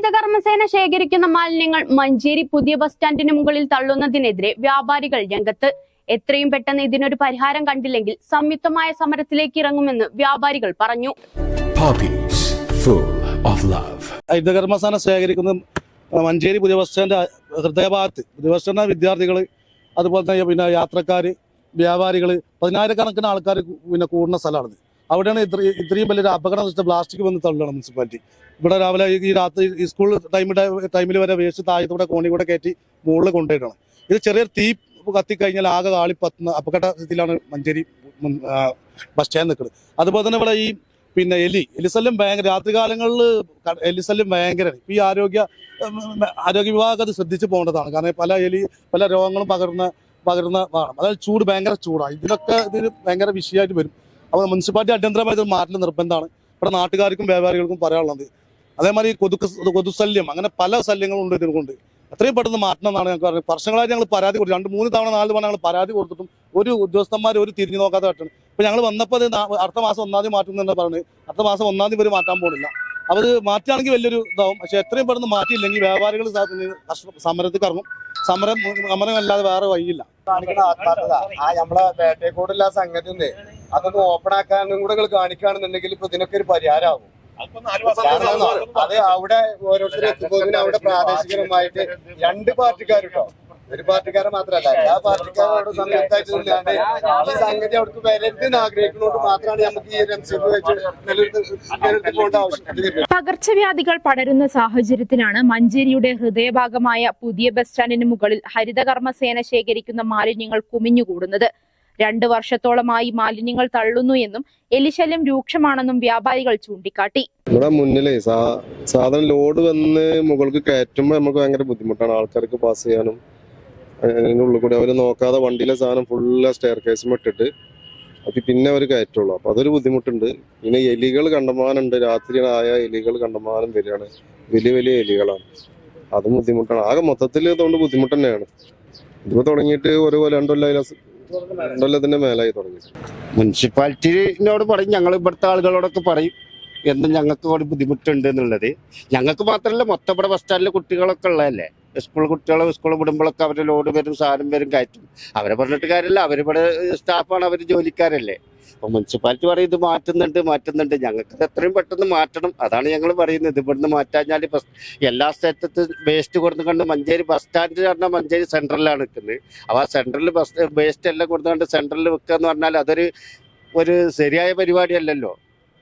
ഹരിതകർമ്മസേന ശേഖരിക്കുന്ന മാലിന്യങ്ങൾ മഞ്ചേരി പുതിയ ബസ് സ്റ്റാൻഡിന് മുകളിൽ തള്ളുന്നതിനെതിരെ വ്യാപാരികൾ രംഗത്ത്. എത്രയും പെട്ടെന്ന് ഇതിനൊരു പരിഹാരം കണ്ടില്ലെങ്കിൽ സംയുക്തമായ സമരത്തിലേക്ക് ഇറങ്ങുമെന്ന് വ്യാപാരികൾ പറഞ്ഞു. Haritha Karmasena of love. ഹരിതകർമ്മസേന ശേഖരിക്കുന്ന മഞ്ചേരി പുതിയ ബസ് സ്റ്റാൻഡ് ഹൃദയഭാഗത്ത് പുതിയ ബസ് സ്റ്റാൻഡ് വിദ്യാർത്ഥികൾ അതുപോലെ തന്നെ പിന്നെ യാത്രക്കാർ വ്യാപാരികൾ പതിനായിരക്കണക്കിന് ആൾക്കാർ പിന്നെ കൂടുന്ന സ്ഥലമാണിത് അവിടെയാണ് ഇത്ര ഇത്രയും വലിയൊരു അപകടം വെച്ചിട്ട് പ്ലാസ്റ്റിക് വന്ന് തള്ളുകയാണ് മുനിസിപ്പാലിറ്റി ഇവിടെ രാവിലെ ഈ- രാത്രി ഈ സ്കൂൾ ടൈമിൽ ടൈമിൽ വരെ വേസ്റ്റ് താഴത്തൂടെ കോണി കൂടെ കയറ്റി മുകളിൽ കൊണ്ടുപോയിട്ടാണ്. ഇത് ചെറിയൊരു തീ കത്തിക്കഴിഞ്ഞാൽ ആകെ കാളി പത്തുന്ന അപകടത്തിലാണ് മഞ്ചേരി ബസ് സ്റ്റാൻഡ് നിൽക്കുന്നത്. അതുപോലെ തന്നെ ഇവിടെ ഈ പിന്നെ എലി എലിശല്യം ഭയങ്കര രാത്രികാലങ്ങളിൽ എലിശല്യം ഭയങ്കരമാണ്. ഇപ്പം ഈ ആരോഗ്യ ആരോഗ്യ വിഭാഗം അത് ശ്രദ്ധിച്ചു പോകേണ്ടതാണ്. കാരണം പല എലി പല രോഗങ്ങളും പകർന്ന പകരുന്നതാണ് അതായത് ചൂട് ഭയങ്കര ചൂടാണ് ഇതിനൊക്കെ ഇതിന് ഭയങ്കര വിഷയമായിട്ട് വരും. അപ്പോൾ മുനിസിപ്പാലിറ്റി അടിയന്തരമായി ഇത് മാറ്റൽ നിർബന്ധമാണ്. ഇവിടെ നാട്ടുകാർക്കും വ്യാപാരികൾക്കും പറയാനുള്ളത്. അതേമാതിരി കൊതുക്ക് കൊതുശല്യം അങ്ങനെ പല ശല്യങ്ങളും ഉണ്ട് ഇതിനുകൊണ്ട് എത്രയും പെട്ടെന്ന് മാറ്റണം എന്നാണ് ഞങ്ങൾക്ക് പറഞ്ഞത്. വർഷങ്ങളായി ഞങ്ങൾ പരാതി കൊടുത്തു. രണ്ട് മൂന്ന് തവണ നാല് തവണ ഞങ്ങൾ പരാതി കൊടുത്തിട്ടും ഒരു ഉദ്യോഗസ്ഥന്മാർ ഒരു തിരിഞ്ഞു നോക്കാതെ പറ്റണം ഇപ്പം ഞങ്ങൾ വന്നപ്പോൾ അടുത്ത മാസം ഒന്നാം തീയതി മാറ്റും പറഞ്ഞത്. അടുത്ത മാസം ഒന്നാം തീയതി ഇവർ മാറ്റാൻ പോകുന്നില്ല അവർ മാറ്റുകയാണെങ്കിൽ വലിയൊരു ഇതാവും. പക്ഷെ എത്രയും പെട്ടെന്ന് മാറ്റിയില്ലെങ്കിൽ വ്യാപാരികൾ സമരത്തിൽ കറങ്ങും. സമരം സമരം അല്ലാതെ വേറെ വഴിയില്ല. കാണിക്കുന്ന ആത്മാർത്ഥത. ആ നമ്മളെ വേട്ടയക്കോടുള്ള ആ സംഗതി അതൊന്ന് ഓപ്പൺ ആക്കാനും കൂടെ നിങ്ങൾ കാണിക്കുകയാണെന്നുണ്ടെങ്കിൽ ഇപ്പൊ ഇതിനൊക്കെ ഒരു പരിഹാരമാകും അത് അവിടെ ഓരോരുത്തരും എത്തുമ്പോൾ അവിടെ പ്രാദേശികരുമായിട്ട് രണ്ട് പാർട്ടിക്കാരുണ്ടോ? ഒരു പാർട്ടിക്കാരെ മാത്രമല്ല. എല്ലാ പാർട്ടിക്കാരോട് സംയുക്തമായിട്ട് നിന്നാണ്ട് ഈ സംഗതി അവർക്ക് വരരുതെന്ന് ആഗ്രഹിക്കുന്നതുകൊണ്ട് മാത്രമാണ് നമുക്ക് ഈ ഒരു എം സി വെച്ച് നിലനിർത്തി പോകേണ്ട ആവശ്യം. പകർച്ചവ്യാധികൾ പടരുന്ന സാഹചര്യത്തിലാണ് മഞ്ചേരിയുടെ ഹൃദയഭാഗമായ പുതിയ ബസ് സ്റ്റാൻഡിന് മുകളിൽ ഹരിതകർമ്മസേന ശേഖരിക്കുന്ന മാലിന്യങ്ങൾ കുമിഞ്ഞുകൂടുന്നത്. രണ്ടു വർഷത്തോളമായി മാലിന്യങ്ങൾ തള്ളുന്നു എന്നും എലിശല്യം രൂക്ഷമാണെന്നും വ്യാപാരികൾ ചൂണ്ടിക്കാട്ടി. ഇവിടെ മുന്നിലേ സാധനം ലോഡ് വന്ന് മുകൾക്ക് കയറ്റുമ്പോൾ നമുക്ക് ഭയങ്കര ബുദ്ധിമുട്ടാണ്. ആൾക്കാർക്ക് പാസ് ചെയ്യാനും അതിന്റെ ഉള്ളിൽ കൂടി അവർ നോക്കാതെ വണ്ടിയിലെ സാധനം ഫുള്ള് സ്റ്റെയർ കേസും ഇട്ടിട്ട് അപ്പൊ പിന്നെ അവർ കയറ്റുള്ളൂ. അപ്പൊ അതൊരു ബുദ്ധിമുട്ടുണ്ട്. പിന്നെ എലികൾ കണ്ടമാനുണ്ട്. രാത്രിയായ എലികൾ കണ്ടമാനം വരികയാണ്. വലിയ വലിയ എലികളാണ്. അതും ബുദ്ധിമുട്ടാണ്. ആകെ മൊത്തത്തിൽ അതുകൊണ്ട് ബുദ്ധിമുട്ട് തന്നെയാണ്. ഇതിപ്പോ തുടങ്ങിയിട്ട് ഒരു രണ്ടൊല്ലം മേലായി തുടങ്ങി. മുനിസിപ്പാലിറ്റിനോട് പറയും ഞങ്ങൾ ഇവിടുത്തെ ആളുകളോടൊക്കെ പറയും എന്നും ഞങ്ങൾക്ക് കൂടി ബുദ്ധിമുട്ടുണ്ട് എന്നുള്ളത്. ഞങ്ങൾക്ക് മാത്രമല്ല മൊത്തം ഇവിടെ ബസ് സ്റ്റാൻഡിലെ കുട്ടികളൊക്കെ ഉള്ളതല്ലേ? സ്കൂൾ കുട്ടികളെ സ്കൂൾ വിടുമ്പോഴൊക്കെ അവരുടെ ലോഡ് വരും സാധനം വരും കയറ്റും. അവരെ പറഞ്ഞിട്ട് കാര്യമില്ല അവരിവിടെ സ്റ്റാഫാണ് അവർ ജോലിക്കാരല്ലേ? അപ്പൊ മുനിസിപ്പാലിറ്റി പറയും ഇത് മാറ്റുന്നുണ്ട് മാറ്റുന്നുണ്ട്. ഞങ്ങൾക്ക് എത്രയും പെട്ടെന്ന് മാറ്റണം. അതാണ് ഞങ്ങൾ പറയുന്നത്. ഇവിടുന്ന് മാറ്റാഞ്ഞാൽ ബസ് എല്ലാ സ്ഥലത്തും വേസ്റ്റ് കൊടുത്തു കണ്ട് മഞ്ചേരി ബസ് സ്റ്റാൻഡ് പറഞ്ഞാൽ മഞ്ചേരി സെൻട്രലിലാണ് നിൽക്കുന്നത് അപ്പോൾ ആ സെൻട്രലിൽ ബസ് വേസ്റ്റ് എല്ലാം കൊടുത്തുകൊണ്ട് സെൻട്രലിൽ വെക്കുക എന്ന് പറഞ്ഞാൽ അതൊരു ഒരു ശരിയായ പരിപാടിയല്ലല്ലോ.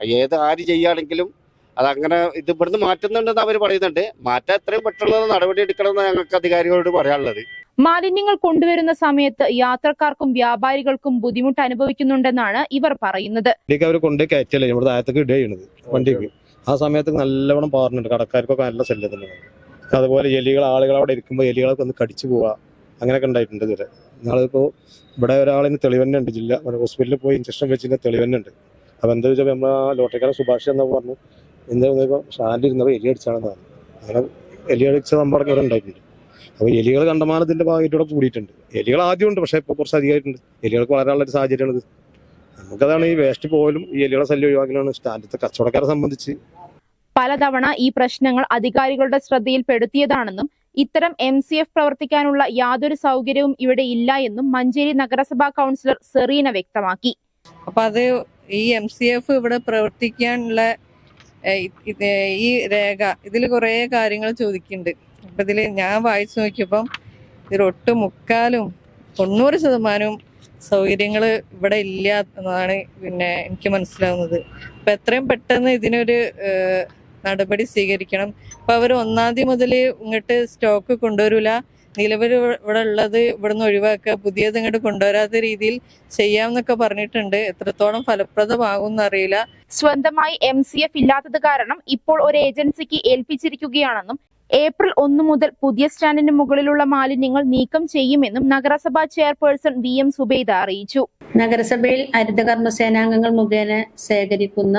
ഏത് ആര് ചെയ്യുകയാണെങ്കിലും അതങ്ങനെ ഇത് ഇവിടുന്ന് മാറ്റുന്നുണ്ടെന്ന് അവർ പറയുന്നുണ്ട്. മാറ്റാൻ എത്രയും പെട്ടെന്ന് നടപടി എടുക്കണമെന്ന് ഞങ്ങൾക്ക് അധികാരികളോട് പറയാനുള്ളത്. മാലിന്യങ്ങൾ കൊണ്ടുവരുന്ന സമയത്ത് യാത്രക്കാർക്കും വ്യാപാരികൾക്കും ബുദ്ധിമുട്ട് അനുഭവിക്കുന്നുണ്ടെന്നാണ് ഇവർ പറയുന്നത്. അവർ കൊണ്ട് കയറ്റല്ലേ നമ്മുടെ താഴത്തേക്ക് ഇടുക ചെയ്യണത്. വണ്ടിക്ക്. ആ സമയത്ത് നല്ലവണ്ണം പാറുന്നുണ്ട് കടക്കാർക്കൊക്കെ നല്ല ശല്യം തന്നെയാണ് അതുപോലെ എലികൾ ആളുകൾ അവിടെ ഇരിക്കുമ്പോൾ എലികളൊക്കെ ഒന്ന് കടിച്ചു പോവുക അങ്ങനെയൊക്കെ ഉണ്ടായിട്ടുണ്ട് ഇതുവരെ. ഞങ്ങളിപ്പോൾ ഇവിടെ ഒരാളിന് തെളിവന്നെ ഉണ്ട് ജില്ല ഹോസ്പിറ്റലിൽ പോയി ഇഞ്ചക്ഷൻ വെച്ചിട്ട് തെളിവന്നെ ഉണ്ട് അപ്പോൾ എന്താ വെച്ചാൽ നമ്മൾ ആ ലോട്ടറിക്കാരൻ സുഭാഷ് എന്ന് പറഞ്ഞു എന്താ ഇപ്പോൾ സ്റ്റാൻഡിൽ ഇരുന്നപ്പോൾ എലി അടിച്ചാണെന്ന് പറഞ്ഞു. അങ്ങനെ എലി അടിച്ച നമ്മുടെ ഇവിടെ ഉണ്ടായിട്ടുണ്ട് അപ്പോൾ എലികൾ കണ്ടമാനത്തിന്റെ ഭാഗത്തൂടെ കൂടിയിട്ടുണ്ട്. എലികൾ ആദ്യം ഉണ്ട് പക്ഷേ ഇപ്പോൾ കുറച്ച് അധികമായിട്ടുണ്ട്. എലികൾക്ക് വളരാനുള്ള ഒരു സാഹചര്യമാണ് ഇത് നമുക്കതാണ് ഈ വേസ്റ്റ് പോലും ഈ എലികളെ ശല്യം ഒഴിവാക്കലാണ്. സ്റ്റാൻഡത്തെ കച്ചവടക്കാരെ സംബന്ധിച്ച്. പലതവണ ഈ പ്രശ്നങ്ങൾ അധികാരികളുടെ ശ്രദ്ധയിൽപ്പെടുത്തിയതാണെന്നും ഇത്തരം എം സി എഫ് പ്രവർത്തിക്കാനുള്ള യാതൊരു സൗകര്യവും ഇവിടെ ഇല്ല എന്നും മഞ്ചേരി നഗരസഭാ കൗൺസിലർ സെറീന വ്യക്തമാക്കി. അപ്പൊ അത് ഈ എം സി എഫ് ഇവിടെ പ്രവർത്തിക്കാനുള്ള ഈ രേഖ ഇതിൽ കുറെ കാര്യങ്ങൾ ചോദിക്കുന്നുണ്ട്. അപ്പൊ ഇതിൽ ഞാൻ വായിച്ചു നോക്കിയപ്പം ഇതിൽ ഒട്ട് മുക്കാലും തൊണ്ണൂറ് ശതമാനവും സൗകര്യങ്ങൾ ഇവിടെ ഇല്ല എന്നതാണ് പിന്നെ എനിക്ക് മനസ്സിലാവുന്നത്. അപ്പം എത്രയും പെട്ടെന്ന് ഇതിനൊരു നടപടി സ്വീകരിക്കണം. അപ്പം അവർ ഒന്നാം തീയതി മുതൽ ഇങ്ങോട്ട് സ്റ്റോക്ക് കൊണ്ടുവരില്ല നിലവിൽ ഇവിടെ ഉള്ളത് ഇവിടുന്ന് ഒഴിവാക്കുക. പുതിയത് ഇങ്ങോട്ട് കൊണ്ടുവരാത്ത രീതിയിൽ ചെയ്യാമെന്നൊക്കെ പറഞ്ഞിട്ടുണ്ട്. എത്രത്തോളം ഫലപ്രദമാകും എന്നറിയില്ല സ്വന്തമായി എം സി എഫ് ഇല്ലാത്തത് കാരണം ഇപ്പോൾ ഒരു ഏജൻസിക്ക് ഏൽപ്പിച്ചിരിക്കുകയാണെന്നും ഏപ്രിൽ ഒന്ന് മുതൽ പുതിയ സ്റ്റാൻഡിന് മുകളിലുള്ള മാലിന്യങ്ങൾ നീക്കം ചെയ്യുമെന്നും നഗരസഭാ ചെയർപേഴ്സൺ വി എം സുബൈദ അറിയിച്ചു. നഗരസഭയിൽ ഹരിതകർമ്മ സേനാംഗങ്ങൾ മുഖേന ശേഖരിക്കുന്ന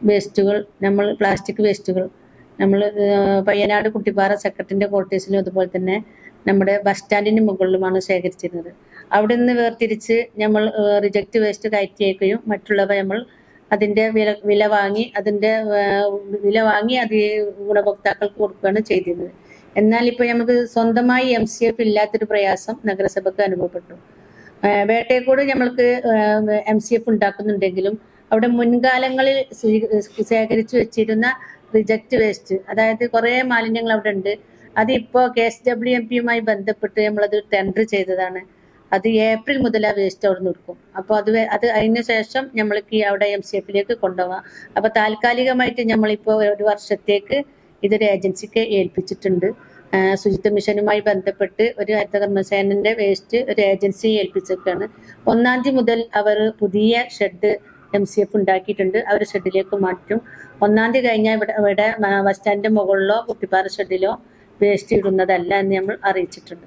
വേസ്റ്റുകൾ നമ്മൾ പ്ലാസ്റ്റിക് വേസ്റ്റുകൾ നമ്മൾ പയ്യനാട് കുട്ടിപ്പാറ സെക്രട്ടറിന്റെ ക്വാർട്ടേഴ്സിലും അതുപോലെ തന്നെ നമ്മുടെ ബസ് സ്റ്റാൻഡിന് മുകളിലുമാണ് ശേഖരിച്ചിരുന്നത്. അവിടെ നിന്ന് വേർതിരിച്ച് നമ്മൾ റിജക്റ്റ് വേസ്റ്റ് കയറ്റി അയക്കുകയും മറ്റുള്ളവ നമ്മൾ അതിന്റെ വില വില വാങ്ങി അതിന്റെ വില വാങ്ങി അത് ഗുണഭോക്താക്കൾക്ക് കൊടുക്കുകയാണ് ചെയ്തിരുന്നത്. എന്നാൽ ഇപ്പൊ നമുക്ക് സ്വന്തമായി എം സി എഫ് ഇല്ലാത്തൊരു പ്രയാസം നഗരസഭക്ക് അനുഭവപ്പെട്ടു. വേട്ടയക്കോട് നമ്മൾക്ക് എം സി എഫ് ഉണ്ടാക്കുന്നുണ്ടെങ്കിലും അവിടെ മുൻകാലങ്ങളിൽ ശേഖരിച്ചു വെച്ചിരുന്ന റിജക്റ്റ് വേസ്റ്റ് അതായത് കുറേ മാലിന്യങ്ങൾ അവിടെ ഉണ്ട് അതിപ്പോ കെ എസ് ഡബ്ല്യു എം പിയുമായി ബന്ധപ്പെട്ട് നമ്മളത് ടെൻഡർ ചെയ്തതാണ്. അത് ഏപ്രിൽ മുതൽ ആ വേസ്റ്റ് അവിടെ നിൽക്കും അപ്പോൾ അത് അത് അതിന് ശേഷം നമ്മൾക്ക് അവിടെ എം സി എഫിലേക്ക് കൊണ്ടുപോകാം അപ്പോൾ താൽക്കാലികമായിട്ട് നമ്മളിപ്പോൾ ഒരു വർഷത്തേക്ക് ഇതൊരു ഏജൻസിക്ക് ഏൽപ്പിച്ചിട്ടുണ്ട്. ശുചിത്വ മിഷനുമായി ബന്ധപ്പെട്ട് ഒരു ഹരിതകർമ്മസേനന്റെ വേസ്റ്റ് ഒരു ഏജൻസി ഏൽപ്പിച്ചേക്കാണ്. ഒന്നാം തീയതി മുതൽ അവർ പുതിയ ഷെഡ് എം സി എഫ് ഉണ്ടാക്കിയിട്ടുണ്ട്. അവർ ഷെഡിലേക്ക് മാറ്റും. ഒന്നാം തീയതി കഴിഞ്ഞാൽ ഇവിടെ ഇവിടെ ബസ് സ്റ്റാൻഡിന്റെ മുകളിലോ കുട്ടിപ്പാറ ഷെഡിലോ വേസ്റ്റ് ഇടുന്നതല്ല എന്ന് നമ്മൾ അറിയിച്ചിട്ടുണ്ട്.